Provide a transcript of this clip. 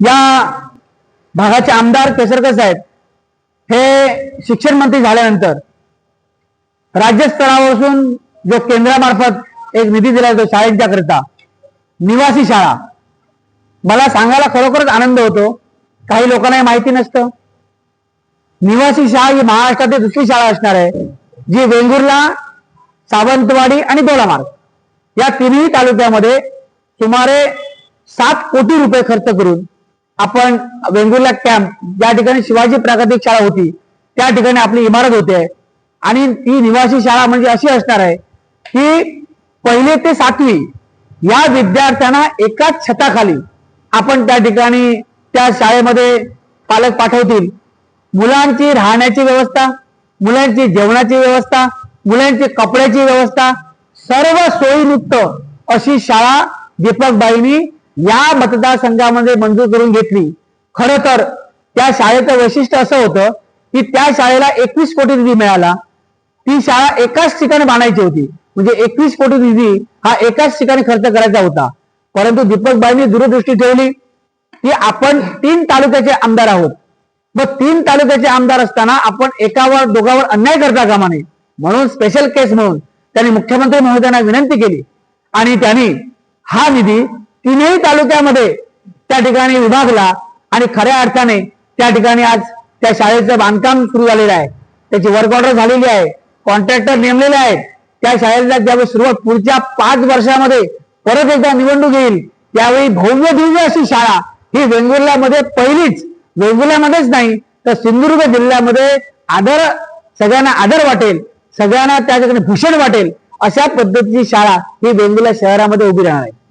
या भागाचे आमदार केसरकर साहेब हे शिक्षण मंत्री झाल्यानंतर राज्यस्तरापासून जो केंद्रामार्फत एक निधी दिला जातो शाळेंच्या करता निवासी शाळा. मला सांगायला खरोखरच आनंद होतो. काही लोकांनाही माहिती नसतं. निवासी शाळा ही महाराष्ट्रातील दुसरी शाळा असणार आहे जी वेंगुर्ला सावंतवाडी आणि दोलामार्ग या तिन्ही तालुक्यामध्ये सुमारे सात कोटी रुपये खर्च करून आपण वेंगुर्ला कॅम्प ज्या ठिकाणी शिवाजी प्राकृतिक शाळा होती त्या ठिकाणी आपली इमारत होते. आणि ती निवासी शाळा म्हणजे अशी असणार आहे की पहिले ते सातवी या विद्यार्थ्यांना एकाच छताखाली आपण त्या ठिकाणी त्या शाळेमध्ये पालक पाठवतील. मुलांची राहण्याची व्यवस्था मुलांची जेवणाची व्यवस्था मुलांची कपड्याची व्यवस्था सर्व सोयीयुक्त अशी शाळा दीपकबाईंनी या मतदारसंघामध्ये मंजूर करून घेतली. खर तर त्या शाळेचं वैशिष्ट्य असं होतं की त्या शाळेला एकवीस कोटी निधी मिळाला. ती शाळा एकाच ठिकाणी बांधायची होती. म्हणजे एकवीस कोटी निधी हा एकाच ठिकाणी खर्च करायचा होता. परंतु दीपकबाईंनी दूरदृष्टी ठेवली की आपण तीन तालुक्याचे आमदार आहोत. मग तीन तालुक्याचे आमदार असताना आपण एकावर दोघावर अन्याय करता कामा नये. म्हणून स्पेशल केस म्हणून त्यांनी मुख्यमंत्री महोदयांना विनंती केली. आणि त्यांनी हा निधी तीनही तालुक्यामध्ये त्या ठिकाणी विभागला आणि खऱ्या अर्थाने त्या ठिकाणी आज त्या शाळेचं बांधकाम सुरू झालेलं आहे. त्याची वर्क ऑर्डर झालेली आहे. कॉन्ट्रॅक्टर नेमलेले आहेत. त्या शाळेला ज्यावेळी सुरुवात पुढच्या पाच वर्षामध्ये परत एकदा निवडणूक येईल त्यावेळी भव्य दिव्य अशी शाळा ही वेंगुर्ल्यामध्ये पहिलीच वेंगुर्ल्यामध्येच नाही तर सिंधुदुर्ग जिल्ह्यामध्ये आदर सगळ्यांना आदर वाटेल सगळ्यांना त्या ठिकाणी भूषण वाटेल अशा पद्धतीची शाळा ही वेंगुर्ला शहरामध्ये उभी राहणार आहे.